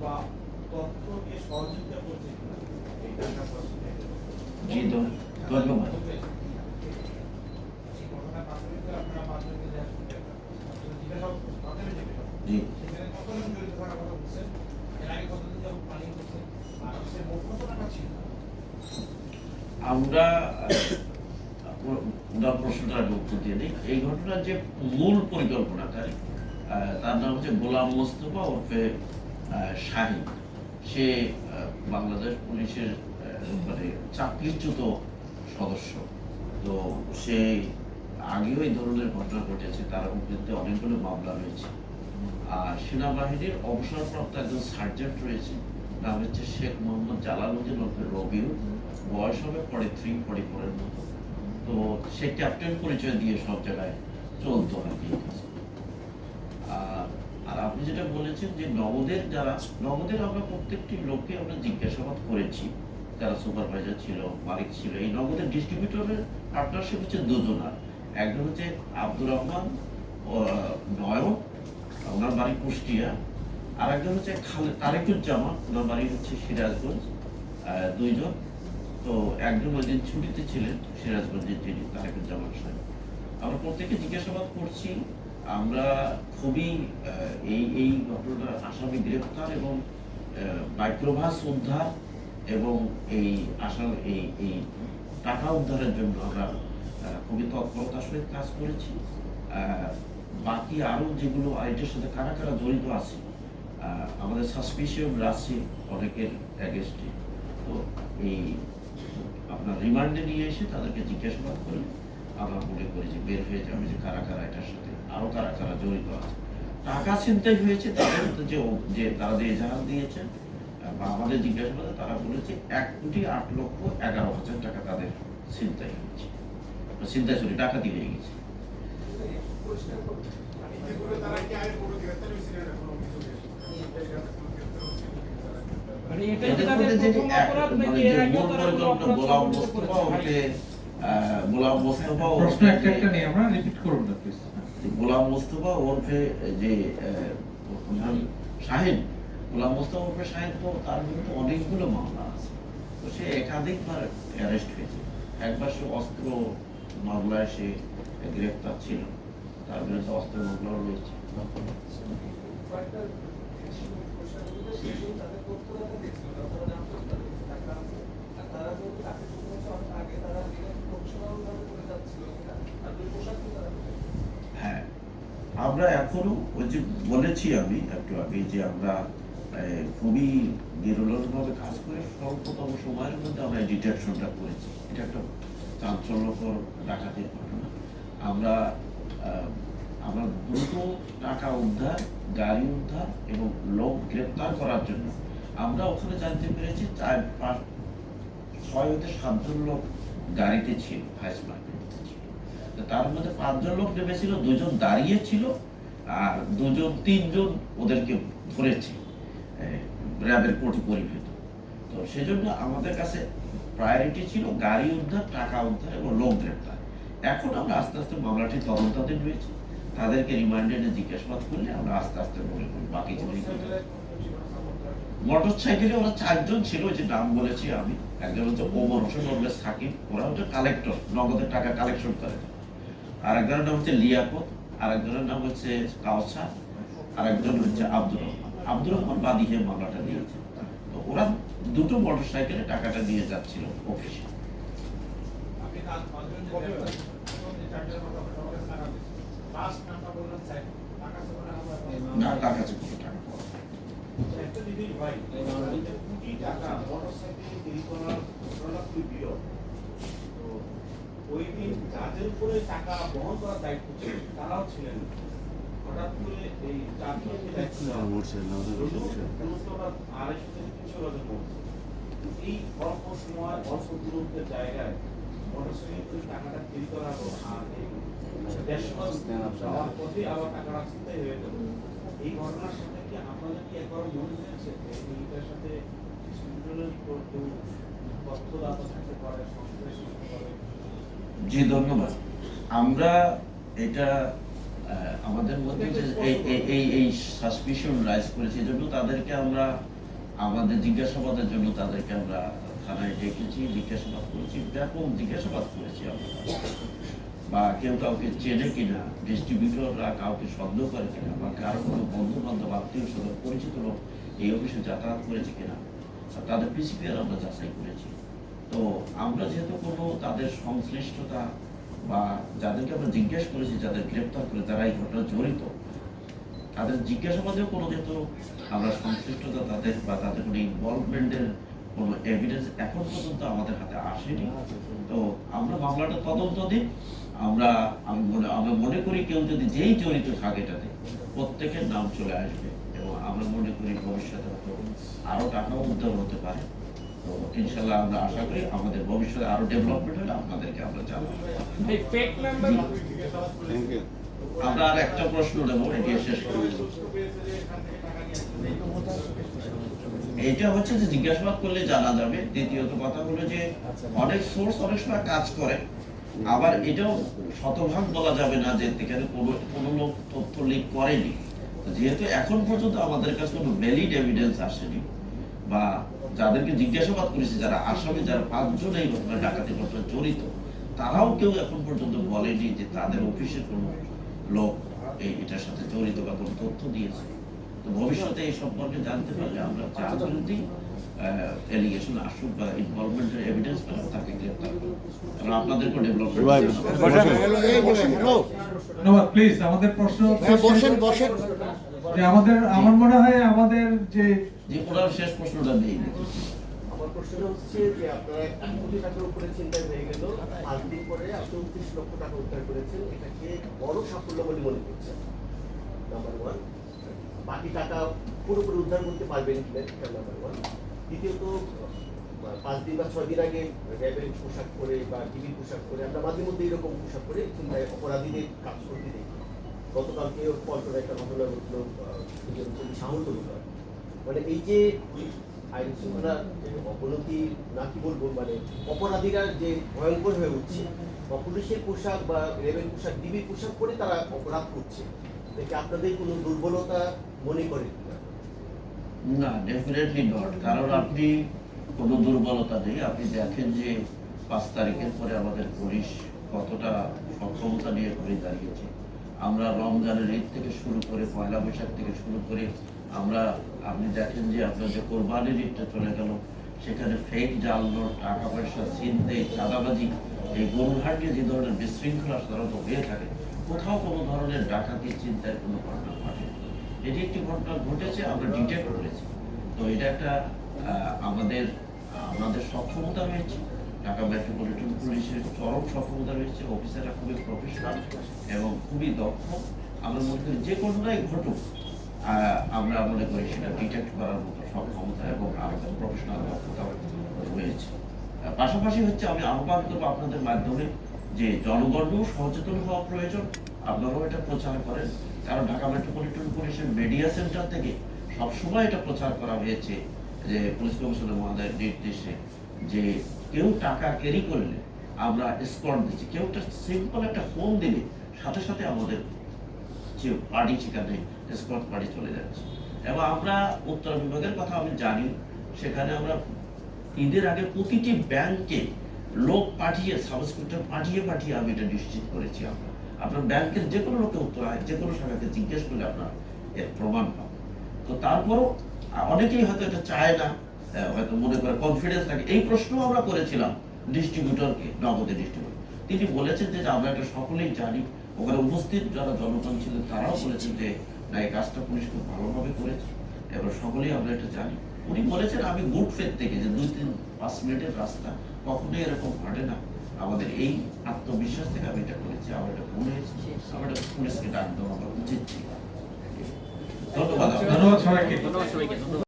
বা তথ্য দিয়ে সহযোগিতা করছে। জি ধন্যবাদ। জি। আমরা ওনার প্রশ্নটা আগে উত্তর দিয়ে দিই। এই ঘটনার যে মূল পরিকল্পনাকারী আহ, তার নাম হচ্ছে গোলাম মোস্তফা ওরফে শাহিন সে বাংলাদেশ পুলিশের মানে চাকরিচ্যুত সদস্য। তো সে আগেও এই ধরনের ঘটনা ঘটেছে, তার বিরুদ্ধে অনেকগুলো মামলা রয়েছে। আর সেনাবাহিনীর অবসরপ্রাপ্ত একজন সার্জেন্ট রয়েছে, নাম হচ্ছে শেখ মোহাম্মদ জালালউদ্দিন ওরফে রবিউ বয়স হবে ফর্টি থ্রি ফর্টি ফোরের মতো। তো সে ক্যাপ্টেন পরিচয় দিয়ে সব জায়গায় চলতো আর কি। আর আর আপনি যেটা বলেছেন যে নগদের যারা নগদের আমরা প্রত্যেকটি লোককে আমরা জিজ্ঞাসাবাদ করেছি, যারা সুপারভাইজার ছিল, মালিক ছিল, এই নগদের ডিস্ট্রিবিউটরের পার্টনারশিপ হচ্ছে দুজনার একজন হচ্ছে আব্দুর রহমান নয়ন, ওনার বাড়ি কুষ্টিয়া। আর একজন হচ্ছে খালে তারেকুজ্জামান ওনার বাড়ি হচ্ছে সিরাজগঞ্জ দুইজন। তো একজন ওই দিন ছুটিতে ছিলেন, সিরাজগঞ্জের যিনি তারেকুজ্জামান সাহেব। আমরা প্রত্যেকে জিজ্ঞাসাবাদ করছি আমরা খুবই এই এই ঘটনার আসামি গ্রেফতার এবং মাইক্রোভাস উদ্ধার এবং এই আসাম এই এই টাকা উদ্ধারের জন্য আমরা খুবই তৎপরতার সহিত কাজ করেছি। বাকি আরও যেগুলো আইটের সাথে কারা কারা জড়িত আছে আমাদের সাসপিশিয়াম আছে অনেকের অ্যাগেস্টে তো এই, আপনার রিমান্ডে নিয়ে এসে তাদেরকে জিজ্ঞাসাবাদ করলে আমরা মনে করি যে বের হয়ে যাবে যে কারা কারা এটার সাথে আরও কারা কারা জড়িত আছে। টাকা ছিনতাই হয়েছে তাদের যে যে তারা যে এজাহার দিয়েছেন বা আমাদের জিজ্ঞাসাবাদে তারা বলেছে এক কোটি আট লক্ষ এগারো হাজার টাকা তাদের ছিনতাই হয়েছে। ছিনতাই সরি ডাকাতি হয়ে গেছে। আগে মানে এটা এদের কি তাদের প্রথম অপরাধ মানে নাকি যে এর মূল তারা গোলাম মোস্তফা আহ, গোলাম মোস্তফা প্রশ্ন ওরফে একটা একটা যে- আমরা রিপিট করুন না প্লিজ গোলাম মোস্তফা ওরফে যে শাহিন গোলাম মোস্তফা ওরফে শাহিন তো তার বিরুদ্ধে অনেকগুলো মামলা আছে। তো সে একাধিকবার অ্যারেস্ট হয়েছে। একবার সে অস্ত্র মামলায় সে গ্রেফতার ছিল। তার বিরুদ্ধে অস্ত্র মামলাও রয়েছে। হ্যাঁ আমরা এখনও ওই যে বলেছি আমি একটু আগে যে আমরা খুবই নিরলসভাবে কাজ করে স্বল্পতম সময়ের মধ্যে আমরা ডিটেকশনটা করেছি। এটা একটা চাঞ্চল্যকর ডাকাতির ঘটনা। আমরা আমরা দ্রুত টাকা উদ্ধার, গাড়ি উদ্ধার এবং লোক গ্রেপ্তার করার জন্য আমরা ওখানে জানতে পেরেছি চার পাঁচ, ছয় হতে সাতজন লোক গাড়িতে ছিল ভাইস মার্কেটে ছিল। তো তার মধ্যে পাঁচজন লোক নেমেছিল, দুজন দাঁড়িয়ে ছিল আর দুজন, তিনজন ওদেরকে ধরেছে র্যাবের কোটি পরিভূত তো সেজন্য আমাদের কাছে প্রায়োরিটি ছিল গাড়ি উদ্ধার, টাকা উদ্ধার এবং লোক গ্রেপ্তার। এখন আমরা আস্তে আস্তে মামলাটি তদন্তাধীন রয়েছে। তাদেরকে রিমান্ডে জিজ্ঞাসাবাদ করলে আমরা আস্তে আস্তে করি বাকি জিনিস মোটর সাইকেলে ওরা চারজন ছিল যে নাম বলেছি আমি। একজন হচ্ছে ওমর হোসেন ওরলে সাকিব। ওরা হচ্ছে কালেক্টর নগদের টাকা কালেকশন করে। আর একজনের নাম হচ্ছে লিয়াকত আর একজনের নাম হচ্ছে কাউসার আর একজন হচ্ছে আব্দুর রহমান। আব্দুর রহমান বাদী হয়ে মামলাটা দিয়েছে। তো ওরা দুটো মোটর সাইকেলে টাকাটা দিয়ে যাচ্ছিল অফিসে। না কাজ পাঁচজন যে গ্রেফতার প্রথম যে চারজনের কথা বললেন, আমাকে টাকা দিয়েছে। Last নামটা বললেন স্যার, টাকা তো মনে হয় আমরা- না তার কাছে কোনো টাকা পাওয়া যায়নি। একটা জিনিস ভাই, এই যে কোটি টাকা মোটরসাইকেল চুরি করার ঘটনাটা খুবই বিরল। তো ওই যাদের উপরে টাকা বহন করার দায়িত্ব ছিল তারাও ছিলেন হঠাৎ করে এই যে দায়িত্ব আড়াইশো থেকে তিনশো গজের মধ্যে। এই অল্প সময় অল্প দূরত্বের জায়গায় মোটরসাইকেল টাকাটা চুরি করা হলো আর এই দেড়শো যাওয়ার পথে আবার টাকাটা ছিনতাই হয়ে গেল। এই ঘটনার সাথে কি আপনাদের কি একবার মনে হয়েছে এইটার সাথে কেউ তথ্যদাতা থাকতে পারে সংশ্লিষ্ট থাকতে পারে? জি, ধন্যবাদ। আমরা এটা আমাদের মধ্যে এই- সাসপিশন রাইজ করেছে এই জন্য তাদেরকে আমরা, আমাদের জিজ্ঞাসাবাদের জন্য তাদেরকে আমরা থানায় ডেকেছি, জিজ্ঞাসাবাদ করেছি, ব্যাপক জিজ্ঞাসাবাদ করেছি আমরা। বা কেউ কাউকে চেনে কিনা ডিস্ট্রিবিউটররা কাউকে সন্দেহ করে কিনা, বা কারও কোনো বন্ধু বান্ধব আত্মীয় স্বজন, পরিচিত লোক এই অফিসে যাতায়াত করেছে কিনা, তাদের পিসিপিআর আমরা যাচাই করেছি। তো আমরা যেহেতু কোনো তাদের সংশ্লিষ্টতা বা যাদেরকে আমরা জিজ্ঞেস করেছি, যাদের গ্রেপ্তার করে তারা এই ঘটনা জড়িত, তাদের জিজ্ঞাসাবাদেও কোনো যেহেতু আমরা সংশ্লিষ্টতা তাদের বা তাদের কোনো ইনভলভমেন্টের কোনো এভিডেন্স এখন পর্যন্ত আমাদের হাতে আসেনি। তো আমরা মামলাটা তদন্ত দিই। আমরা, আমি মনে, আমরা মনে করি কেউ যদি যেই জড়িত থাকে এটাতে প্রত্যেকের নাম চলে আসবে এবং আমরা মনে করি ভবিষ্যতে হয়তো আরও টাকাও উদ্ধার হতে পারে। তো ইনশাল্লাহ আমরা আশা করি আমাদের ভবিষ্যতে আরও ডেভেলপমেন্ট হলে আপনাদেরকে আমরা জানাব। এই ফেক মেম্বার থ্যাংক ইউ আমরা আর একটা প্রশ্ন নেব এটি শেষ করি। হচ্ছে যে জিজ্ঞাসাবাদ করলে জানা যাবে। দ্বিতীয়ত কথা হলো যে অনেক সোর্স অনেক সময় কাজ করে আবার এটাও শতভাগ বলা যাবে না যে এখানে কোনো কোনো লোক তথ্য লিক করেনি। যেহেতু এখন পর্যন্ত আমাদের কাছে কোনো ভ্যালিড এভিডেন্স আসেনি। বা যাদেরকে জিজ্ঞাসাবাদ করেছে যারা আসামি যারা পাঁচজন এই ঘটনা ডাকাতি ঘটনা জড়িত তারাও কেউ এখন পর্যন্ত বলেনি যে তাদের অফিসের কোনো লোক এই এটার সাথে জড়িত বা কোনো তথ্য দিয়েছে। তো ভবিষ্যতে এই সম্পর্কে জানতে পারলে আমরা যার বিরুদ্ধেই এলিগেশন আসুক বা ইনভলভমেন্টের এভিডেন্স পেলাম তাকে গ্রেপ্তার করব। এবং আপনাদেরকে ডেভেলপমেন্ট। ধন্যবাদ প্লিজ আমাদের প্রশ্ন হ্যাঁ, বসেন বসেন। যে আমাদের আমার মনে হয় আমাদের যে যে ওনার শেষ প্রশ্নটা নেই। আমার প্রশ্ন হচ্ছে যে আপনারা টাকার উপরে চিন্তা হয়ে গেল। দিন পরে লক্ষ টাকা উদ্ধার এটাকে বড় সাফল্য বলে মনে বাকি টাকা উদ্ধার করতে পারবেন ওয়ান দ্বিতীয়ত, পাঁচ দিন বা ছয় দিন আগে পোশাক পরে বা টিভির পোশাক পরে, আমরা মাঝে মধ্যে এরকম পোশাক পরে চিন্তায় অপরাধীদের কাজ করতে দেখি। গতকালকে পল্টনে একটা ঘটনা ঘটলো খুবই সাহসজনক মানে এই যে আইন শৃঙ্খলা অবনতি না কি বলব মানে অপরাধীরা যে ভয়ঙ্কর হয়ে উঠছে বা পুলিশের পোশাক বা রেবেল পোশাক, ডিবির পোশাক পরে তারা অপরাধ করছে। দেখে আপনাদের কোনো দুর্বলতা মনে কিনা? না ডেফিনেটলি নট কারণ আপনি কোনো দুর্বলতা নেই। আপনি দেখেন যে পাঁচ তারিখের পরে আমাদের পুলিশ কতটা সক্ষমতা নিয়ে ঘুরে দাঁড়িয়েছে। আমরা রমজানের ঈদ থেকে শুরু করে পয়লা বৈশাখ থেকে শুরু করে আমরা, আপনি দেখেন যে আপনার যে কোরবানির ঈদটা চলে গেল, সেখানে ফেক জাল নোট টাকা পয়সা চিনতে চাঁদাবাজি, এই গরুহাটে যে ধরনের বিশৃঙ্খলা সাধারণত হয়ে থাকে, কোথাও কোনো ধরনের ডাকাতি চিন্তার কোনো ঘটনা ঘটে এটি একটি ঘটনা ঘটেছে, আমরা ডিটেক্ট করেছি। তো এটা একটা আমাদের আমাদের সক্ষমতা রয়েছে ঢাকা মেট্রোপলিটন পুলিশের চরম সক্ষমতা রয়েছে অফিসাররা খুবই প্রফেশনাল এবং খুবই দক্ষ। আমরা মনে করি যে ঘটনাই ঘটুক আমরা মনে করি সেটা ডিটেক্ট করার মতো সক্ষমতা এবং আমাদের প্রফেশনাল দক্ষতা রয়েছে। পাশাপাশি হচ্ছে আমি আহ্বান করব আপনাদের মাধ্যমে যে জনগণও সচেতন হওয়া প্রয়োজন। আপনারাও এটা প্রচার করেন। কারণ ঢাকা মেট্রোপলিটন পুলিশের মিডিয়া সেন্টার থেকে সবসময় এটা প্রচার করা হয়েছে যে পুলিশ কমিশনার মহোদয়ের নির্দেশে যে কেউ টাকা ক্যারি করলে আমরা স্কট দিচ্ছি। কেউ একটা সিম্পল একটা ফোন দিলে সাথে সাথে আমাদের যে পার্টি সেখানে স্কট পার্টি চলে যাচ্ছে। এবং আমরা উত্তর বিভাগের কথা আমি জানি, সেখানে আমরা ঈদের আগে প্রতিটি ব্যাংকে লোক পাঠিয়ে সাবস্ক্রিপ্টর পাঠিয়ে পাঠিয়ে আমি এটা নিশ্চিত করেছি আমরা। আপনার ব্যাংকের যে কোনো লোকে উত্তর হয় যে কোনো শাখাকে জিজ্ঞেস করলে আপনার এর প্রমাণ পাবেন তো তারপরও অনেকেই হয়তো এটা চায় না হয়তো মনে করে কনফিডেন্স থাকে। এই প্রশ্নও আমরা করেছিলাম ডিস্ট্রিবিউটরকে নগদে ডিস্ট্রিবিউটর তিনি বলেছেন যে আমরা এটা সকলেই জানি ওখানে উপস্থিত যারা জনগণ ছিলেন তারাও বলেছেন যে না এই কাজটা পুলিশ খুব ভালোভাবে করেছে। এবার সকলেই আমরা এটা জানি। উনি বলেছেন আমি গুড ফেথ থেকে যে দুই তিন পাঁচ মিনিটের রাস্তা কখনোই এরকম ঘটে না। আমাদের এই আত্মবিশ্বাস থেকে আমি এটা করেছি আমার এটা ভুল হয়েছে। আমার এটা পুলিশকে ডাক দেওয়া আমার উচিত ছিল। ধন্যবাদ ধন্যবাদ সবাইকে।